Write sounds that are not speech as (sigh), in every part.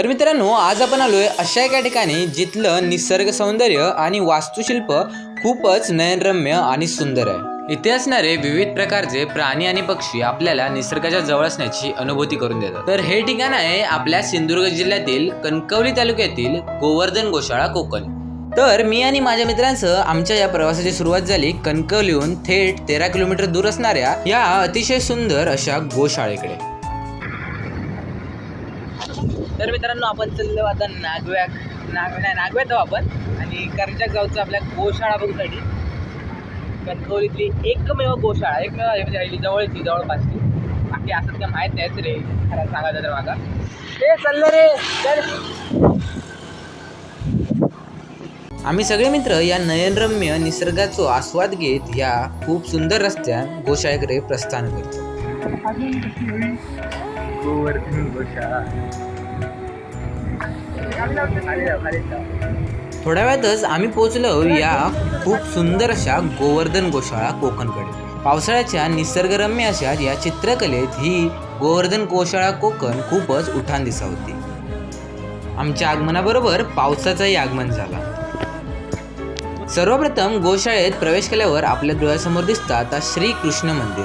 तर मित्रांनो आज आपण आलोय अशा एका ठिकाणी जिथलं निसर्ग सौंदर्य आणि वास्तुशिल्प खूपच नयनरम्य आणि सुंदर आहे. इथे असणारे विविध प्रकारचे प्राणी आणि पक्षी आपल्याला निसर्गाच्या जवळ असण्याची अनुभूती करून देतात. तर हे ठिकाण आहे आपल्या सिंधुदुर्ग जिल्ह्यातील कणकवली तालुक्यातील गोवर्धन गोशाळा कोकण. तर मी आणि माझ्या मित्रांसह आमच्या या प्रवासाची सुरुवात झाली कणकवलीहून थेट तेरा किलोमीटर दूर असणाऱ्या या अतिशय सुंदर अशा गोशाळेकडे. तर मित्रांनो आपण चाललो आता नागव्या नाग नाही नागव्यात आहो आपण. आणि कर्जक गावचं आपल्या गोशाळा बघूसाठी कणकवलीतली एकमेव गोशाळा एकमेव आहे म्हणजे जवळची जवळपासची. बाकी असं काय माहीत नाहीत रे खरं सांगायचं तर मागा. ते चाललं रे चल. आम्ही सगळे मित्र या नयनरम्य निसर्गाचा आस्वाद घेत या खूप सुंदर रस्त्यात गोशाळेकडे प्रस्थान करतो. थोड्या वेळातच आम्ही पोहोचलो या खूप सुंदर अशा गोवर्धन गोशाळा कोकणकडे. पावसाळ्याच्या निसर्गरम्य अशा या चित्रकलेत ही गोवर्धन गोशाळा कोकण खूपच उठाण दिसा होती. आमच्या आगमनाबरोबर पावसाचंही आगमन झाला. सर्वप्रथम गोशाळेत प्रवेश केल्यावर आपल्या डोळ्यासमोर दिसतात श्री कृष्ण मंदिर.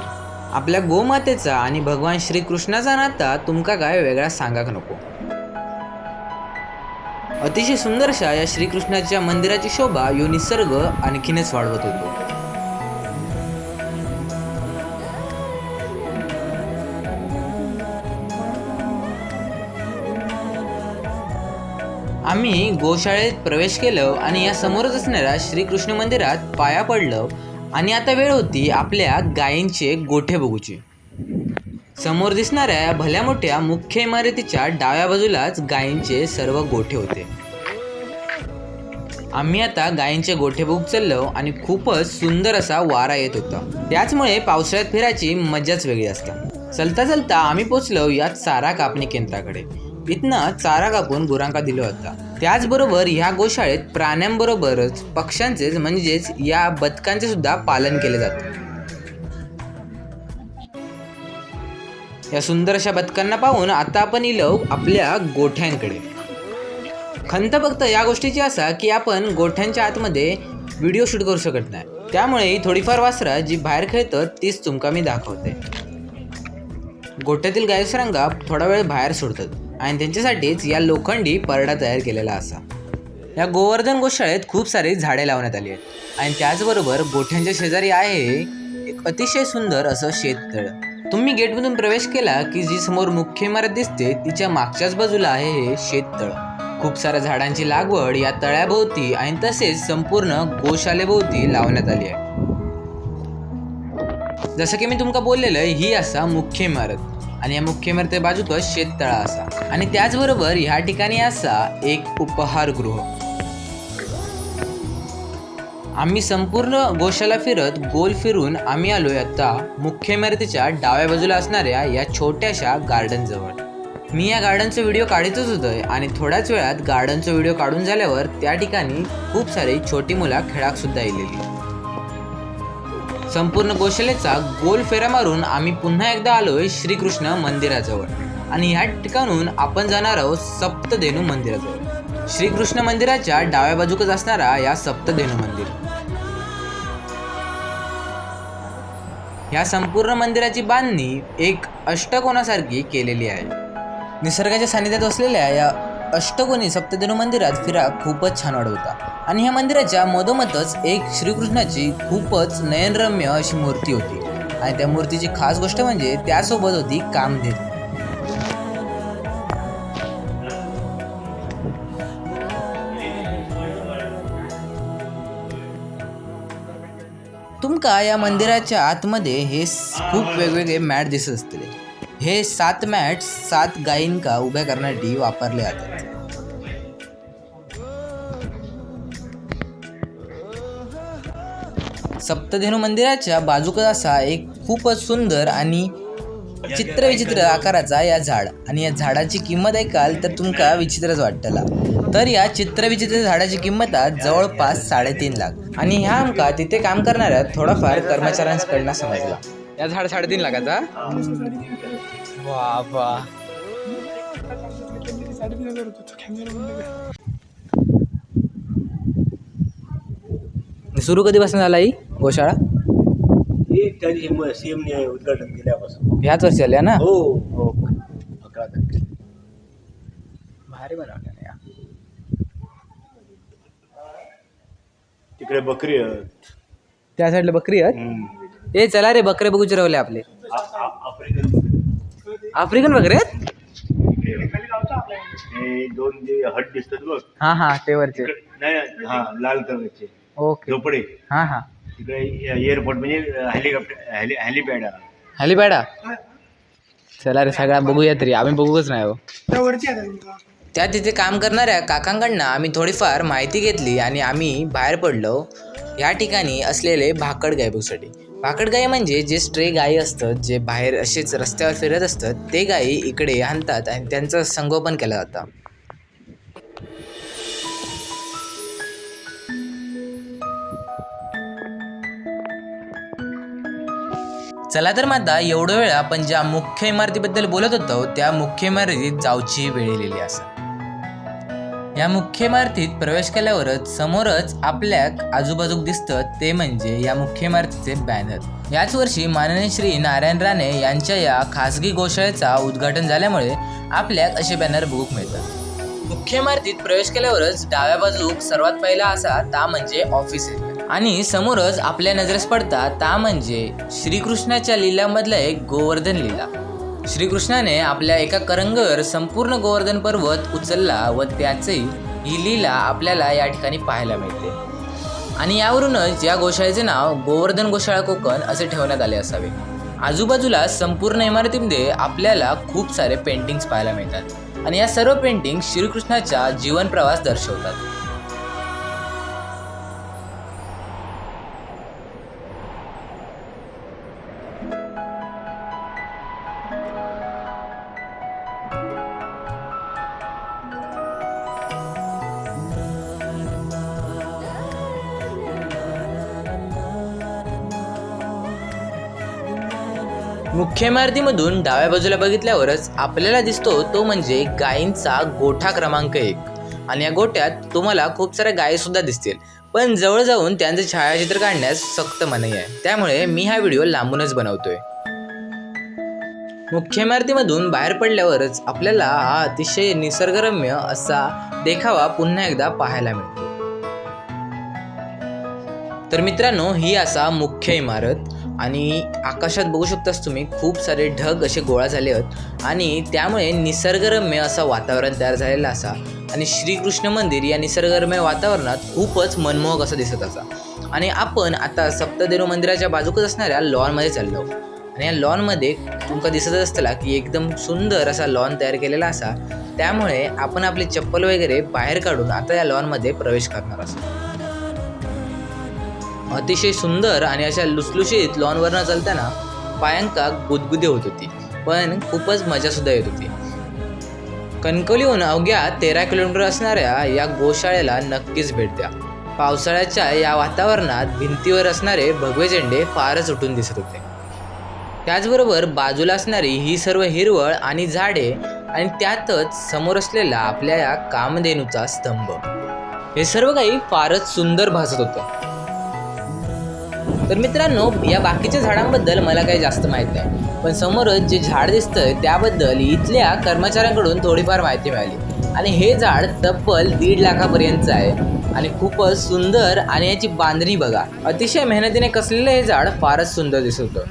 आपल्या गोमातेचा आणि भगवान श्रीकृष्णाचा नाता तुमका काय वेगळा सांगाक नको. अतिशय सुंदरशा या श्रीकृष्णाच्या मंदिराची शोभा यो निसर्ग आणखीनच वाढवत होतो. आम्ही गोशाळेत प्रवेश केलं आणि या समोरच असणाऱ्या श्रीकृष्ण मंदिरात पाया पडलं आणि आता वेळ होती आपल्या गायींचे गोठे बघूची. समोर दिसणाऱ्या भल्या मोठ्या मुख्य इमारतीच्या डाव्या बाजूलाच गायींचे सर्व गोठे होते. आम्ही आता गायींचे गोठे बघू चाललो आणि खूपच सुंदर असा वारा येत होता. त्याचमुळे पावसाळ्यात फिरायची मजाच वेगळी असते. चलता चलता आम्ही पोचलो या चारा कापणी केंद्राकडे. इथनं चारा कापून गुरांका दिला होता. त्याचबरोबर ह्या गोशाळेत प्राण्यांबरोबरच पक्ष्यांचेच म्हणजेच या बदकांचे सुद्धा पालन केले जाते. या सुंदर अशा बदकांना पाहून आता आपण इलो आपल्या गोठ्यांकडे. खंत फक्त या गोष्टीची असा की आपण गोठ्यांच्या आतमध्ये व्हिडिओ शूट करू शकत नाही. त्यामुळे थोडीफार वासरा जी बाहेर खेळतात तीच तुमका मी दाखवते. गोठ्यातील गायसरांगा थोडा वेळ बाहेर सोडतात आणि त्यांच्यासाठीच या लोखंडी परडा तयार केलेला असा. या गोवर्धन गोशाळेत खूप सारी झाडे लावण्यात आली आहेत आणि त्याचबरोबर गोठ्यांच्या शेजारी आहे एक अतिशय सुंदर असं शेततळ. तुम्ही गेटमधून प्रवेश केला की जी समोर मुख्य इमारत दिसते तिच्या मागच्याच बाजूला आहे हे शेततळ. खूप साऱ्या झाडांची लागवड या तळ्याभोवती आणि तसेच संपूर्ण गोशालेभोवती लावण्यात आली आहे. जसं की मी तुमका बोललेलं ही असा मुख्य इमारत. आणि या मुख्य इमारते बाजूकच शेततळा असा. आणि त्याचबरोबर ह्या ठिकाणी असा एक उपहारगृह आम्ही संपूर्ण गोशाला फिरत गोल फिरून आम्ही आलोय आता मुख्य इमारतीच्या डाव्या बाजूला असणाऱ्या या छोट्याशा गार्डनजवळ मी या गार्डनचा व्हिडिओ काढतच होतोय आणि थोड्याच वेळात गार्डनचा व्हिडिओ काढून झाल्यावर त्या ठिकाणी खूप सारी छोटी मुलं खेळाकसुद्धा येलेली संपूर्ण गोशालेचा गोल फेरा मारून आम्ही पुन्हा एकदा आलोय श्रीकृष्ण मंदिराजवळ. आणि ह्या ठिकाणून आपण जाणार आहोत सप्तधेनू मंदिराजवळ. श्रीकृष्ण मंदिराच्या डाव्या बाजूकच असणारा या सप्तधेनू मंदिर. ह्या संपूर्ण मंदिराची बांधणी एक अष्टकोनासारखी केलेली आहे. निसर्गाच्या सानिध्यात असलेल्या या अष्टकोनी सप्तधनु मंदिरात फिरा खूपच छान वाढवता. आणि ह्या मंदिराच्या मधोमधच एक श्रीकृष्णाची खूपच नयनरम्य अशी मूर्ती होती. आणि त्या मूर्तीची खास गोष्ट म्हणजे त्यासोबत होती कामधेनू तुमका या मंदिराच्या आतमध्ये हे खूप वेगवेगळे मॅट दिसत असतील. हे सात मॅट्स सात गायींका उभ्या करण्यासाठी वापरले जातात. सप्तधेनू मंदिराच्या बाजूकच असा एक खूपच सुंदर आणि चित्रविचित्र आकाराचा या झाड. आणि या झाडाची किंमत ऐकाल तर तुमका विचित्रच वाटतला. तर या चित्रविचित्र झाडाची किंमत आज जवळपास साडेतीन लाख. आणि ह्या आमका तिथे काम करणाऱ्या थोडाफार कर्मचाऱ्यांकडनं समजला. या झाड साडेतीन लाखाचा? वा वा सुरू कधीपासून झाला ही गोशाळा? हे उद्घाटन केल्यापासून. ह्याच वर्षी आल्या ना? हो. हो अकरा तारखेला. भारी बनवल्या ना या. तिकडे बकरी आहेत. त्या साईडला बकरी आहेत? हम्म. ए चला रे बकरे बघू चिरवले आपले. आफ्रिकन बकरी आहेत? हे दोन जे हट दिसतात बघ. हा हा ते वरचे. नाही नाही, हा लाल कलरचे. ओके. झोपडे. हा हा. तिकडे एअरपोर्ट म्हणजे हेलिकॉप्टर हेलिपॅड. आहे हॅलिपॅडा? चला रे सगळ्या बघूया तरी आम्ही बघूच नाही हो. त्या तिथे काम करणाऱ्या काकांकडनं आम्ही थोडीफार माहिती घेतली आणि आम्ही बाहेर पडलो. या ठिकाणी असलेले भाकड गाय पाकड गाई म्हणजे जे स्ट्रे गायी असतात जे बाहेर असेच रस्त्यावर फिरत असतात ते गायी इकडे आणतात आणि त्यांचं संगोपन केलं जातं. चला तर माता एवढं वेळ आपण ज्या मुख्य इमारतीबद्दल बोलत होतो त्या मुख्य इमारतीत जाऊची वेळ आलेली असा. या मुख्य इमारतीत प्रवेश केल्यावरच समोरच आपल्या आजूबाजूक दिसतं ते म्हणजे या मुख्य इमारतीचे बॅनर याच वर्षी माननीय श्री नारायण राणे यांच्या या खासगी गोशाळेचा उद्घाटन झाल्यामुळे आपल्याक असे बॅनर बघूक मिळतात. मुख्य इमारतीत प्रवेश केल्यावरच डाव्या बाजूक सर्वात पहिला असा ता म्हणजे ऑफिस आणि समोरच आपल्या नजरेस पडता ता म्हणजे श्रीकृष्णाच्या लिलामधला एक गोवर्धन लिला. श्रीकृष्णाने आपल्या एका करंगर संपूर्ण गोवर्धन पर्वत उचलला व त्याचे ही लीला आपल्याला या ठिकाणी पाहायला मिळते. आणि यावरूनच या गोशाळेचे नाव गोवर्धन गोशाळा कोकण असे ठेवण्यात आले असावे. आजूबाजूला संपूर्ण इमारतीमध्ये आपल्याला खूप सारे पेंटिंग्स पाहायला मिळतात. आणि या सर्व पेंटिंग श्रीकृष्णाचा जीवनप्रवास दर्शवतात. मुख्य इमारतीमधून डाव्या बाजूला बघितल्यावरच आपल्याला दिसतो तो म्हणजे गायींचा गोठा क्रमांक एक. आणि या गोठ्यात तुम्हाला खूप साऱ्या गायी सुद्धा दिसतील. पण जवळ जाऊन त्यांचे छायाचित्र काढण्यास सक्त मनाई आहे. त्यामुळे मी हा व्हिडिओ लांबूनच बनवतोय. मुख्य इमारतीमधून बाहेर पडल्यावरच आपल्याला हा अतिशय निसर्गरम्य असा देखावा पुन्हा एकदा पाहायला मिळतो. तर मित्रांनो ही असा मुख्य इमारत. आणि आकाशात बघू शकतास तुम्ही खूप सारे ढग असे गोळा झाले आहेत. आणि त्यामुळे निसर्गरम्य असा वातावरण तयार झालेला असा. आणि श्रीकृष्ण मंदिर या निसर्गरम्य वातावरणात खूपच मनमोहक असं दिसत असा. आणि आपण आता सप्तदेव मंदिराच्या बाजूकच असणाऱ्या लॉनमध्ये चाललो. आणि या लॉनमध्ये तुमका दिसतच असतला की एकदम सुंदर असा लॉन तयार केलेला असा. त्यामुळे आपण आपली चप्पल वगैरे बाहेर काढून आता या लॉनमध्ये प्रवेश करणार असतो अतिशय सुंदर आणि अशा लुसलुशीत लॉनवरनं चालताना पायांका गुदगुदी होत होती. पण खूपच मजा सुद्धा येत होती. कणकवलीहून अवघ्या तेरा किलोमीटर असणाऱ्या या गोशाळेला नक्कीच भेट द्या. पावसाळ्याच्या या वातावरणात भिंतीवर असणारे भगवे झेंडे फारच उठून दिसत होते. त्याचबरोबर बाजूला असणारी ही सर्व हिरवळ आणि झाडे आणि त्यातच समोर असलेला आपल्या या कामधेनूचा स्तंभ. हे सर्व काही फारच सुंदर भासत होतं. तर मित्रांनो या बाकीच्या झाडांबद्दल मला काही जास्त माहीत नाही. पण समोरच जे झाड दिसतंय त्याबद्दल इथल्या कर्मचाऱ्यांकडून थोडीफार माहिती मिळाली. आणि हे झाड तब्बल दीड लाखापर्यंतचं आहे. आणि खूपच सुंदर आणि याची बांधणी बघा. अतिशय मेहनतीने कसलेलं हे झाड फारच सुंदर दिसत. होतं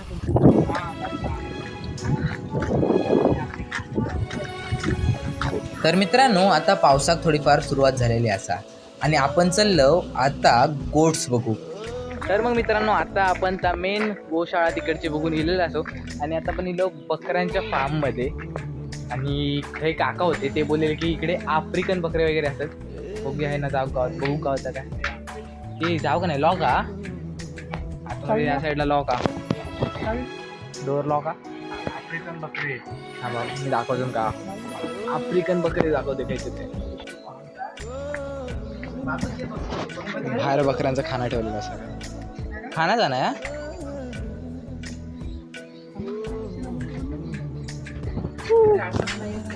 तर मित्रांनो आता पावसाक थोडीफार सुरुवात झालेली असा. आणि आपण चाललो आता गोट्स बघू. तर मग मित्रांनो आता आपण त्या मेन गोशाळा तिकडची बघून गेलेलो असो. आणि आता आपण इलो बकऱ्यांच्या फार्ममध्ये आणि काही काका होते ते बोलले की इकडे आफ्रिकन बकरे वगैरे असतात. बघूया आहे ना जाऊ का बघू का होता काय. ते जाऊ का नाही लॉ का आता या साईडला लॉ का डोर लॉ का आफ्रिकन बकरी. हा बाबा मी दाखवतो का? आफ्रिकन बकरे दाखवते काही तिथे बाहेर बकऱ्यांचा खाना ठेवलेला सगळं खाना जाणार या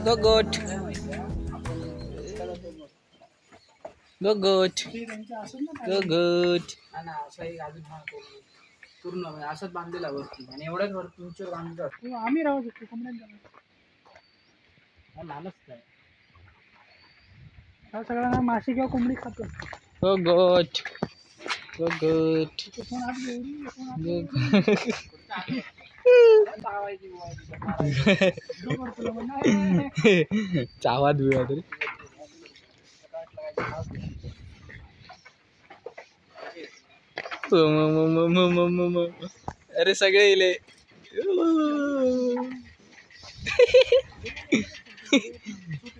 तो गोट गगट गगट पूर्ण म्हणजे असंच बांधलेला वरती आणि एवढ्याच वरती उंचीवर बांधलं आम्ही राहू शकतो कोंबड्यांच्या लालच नाही सगळ्यांना मासे किंवा कोंबडी खातो घेऊन नाही चावात बिवा तरी. अरे सगळे इले. (laughs)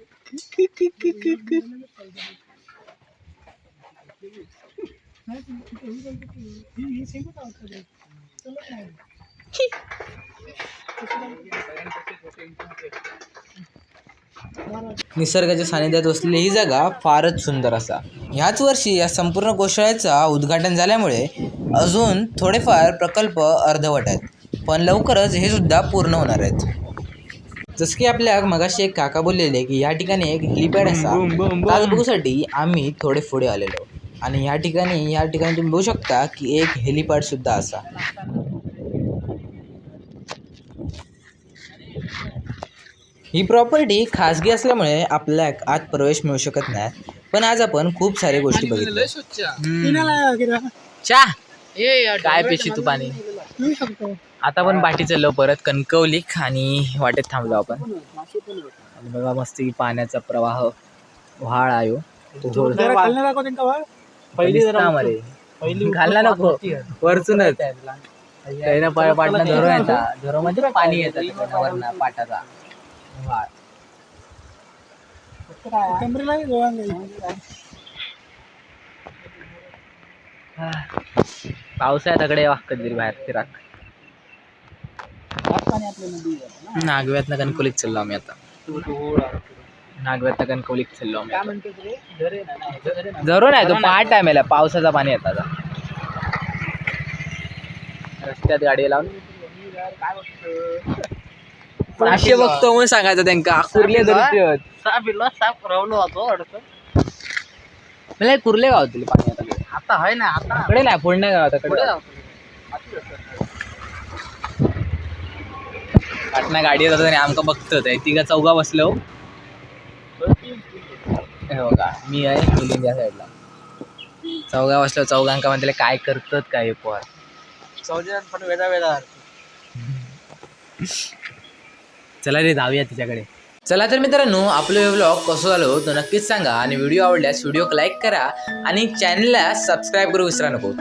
निसर्गाच्या सानिध्यात असलेली ही जागा फारच सुंदर असा. ह्याच वर्षी या संपूर्ण गोशाळेचा उद्घाटन झाल्यामुळे अजून थोडेफार प्रकल्प अर्धवट आहेत. पण लवकरच हे सुद्धा पूर्ण होणार आहेत. जसं की आपल्या मगाशी एक काका बोललेले की या ठिकाणी एक हेलिपॅड असा. ताज बघूसाठी आम्ही थोडे पुढे आलेलो. आणि या ठिकाणी या ठिकाणी तुम्ही बघू शकता की एक हेलिपॅड सुद्धा असा. ही प्रॉपर्टी खाजगी असल्यामुळे आपल्या आत प्रवेश मिळू शकत नाही. पण आज आपण खूप साऱ्या गोष्टी बघितल्या. काय पेशी तू पाणी? शकतो. आता आपण बाटी चाललो परत कणकवलीक आणि वाटेत थांबलो आपण. आणि बघा मस्त की पाण्याचा प्रवाह व्हाळ आयो. पहिली घालला नको वरचूनच त्यानं पाय पाटणं धरून येता धरून म्हणजे पाणी येतं वरनं पाटाचा. व्हाळ पावसाळ्यात तकडे वा कधीतरी बाहेर फिराक. नागव्यातनं कणकोलीत चाललो आम्ही आता. नागव्यातनं कणकोलीत चाललो आम्ही जरूर आहे तो पाठ टायमेला पावसाचा पाणी येतात आता. रस्त्यात गाडी लावून. असे बघतो म्हणून सांगायचं त्यांका. कुर्ले धरते साप रावलो होतो अडचण मला कुर्ले गावतील पाणी आता. आता आहे ना आता. कडे नाही पुण्या गावात कडे पाटणा गाडी येतात आणि आमका बघतात आहे तिघा चौघा बसलो. हे बघा मी आहे मिलिंद या साईडला चौघा बसलो चौघांका म्हणते काय करतात काय पोर? चौदा पण वेळा वेळा चला रे जाऊया तिच्याकडे. चला तर मित्रांनो आपलं व्लॉग कसं झालं तो नक्कीच सांगा. आणि व्हिडिओ आवडल्यास व्हिडिओ लाईक करा आणि चॅनलला सबस्क्राईब करू विसरा नको.